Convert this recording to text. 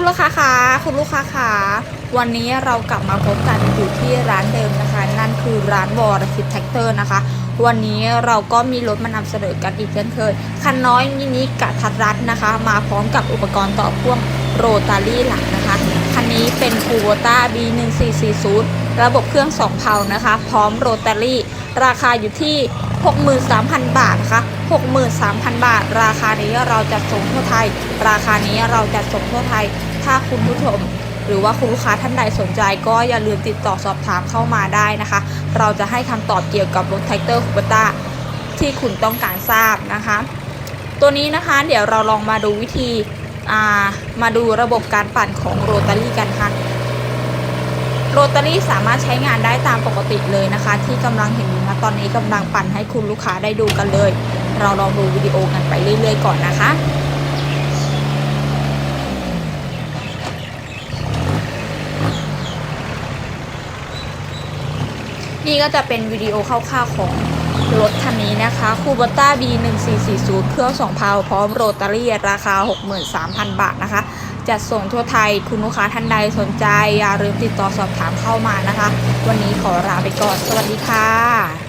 คุณลูกค้าคะคุณลูกค้าคะวันนี้เรากลับมาพบกันอยู่ที่ร้านเดิมนะคะ นั่นคือร้านวอร์คิดแท็กเตอร์นะคะ วันนี้เราก็มีรถมานำเสนอกันอีกเช่นเคย คันน้อยมินิกะทัดรัดนะคะ มาพร้อมกับอุปกรณ์ต่อพ่วงโรตารี่หลังนะคะ คันนี้เป็นคูโ o ต้า B1440 ระบบเครื่องสองเพานะคะ พร้อมโรตารี่ ราคาอยู่ที่ 63,000 บาทนะคะ 63,000 บาท ราคานี้เราจะส่งทั่วไทย ราคานี้เราจะส่งทั่วไทย ถ้าคุณผู้ชมหรือว่าคุณลูกค้าท่านใดสนใจก็อย่าลืมติดต่อสอบถามเข้ามาได้นะคะ เราจะให้คำตอบเกี่ยวกับรถแท็กเตอร์คูเปต้าที่คุณต้องการทราบนะคะ ตัวนี้นะคะเดี๋ยวเราลองมาดูวิธีามาดูระบบการปั่นของโรตารี่กันค่ะ โรตารี่สามารถใช้งานได้ตามปกติเลยนะคะ ที่กำลังเห็นอยู่นะตอนนี้กำลังปั่นให้คุณลูกค้าได้ดูกันเลย เราลองดูวิดีโอกันไปเรื่อยๆก่อนนะคะนี่ก็จะเป็นวิดีโอคร่าวๆของรถคันนี้นะคะคูบต้า B1440 เครื่อง2พาพร้อมโรตารี่ราคา 63,000 บาทนะคะ จัดส่งทั่วไทย คุณลูกค้าท่านใดสนใจ อย่าลืมติดต่อสอบถามเข้ามานะคะ วันนี้ขอลาไปก่อน สวัสดีค่ะ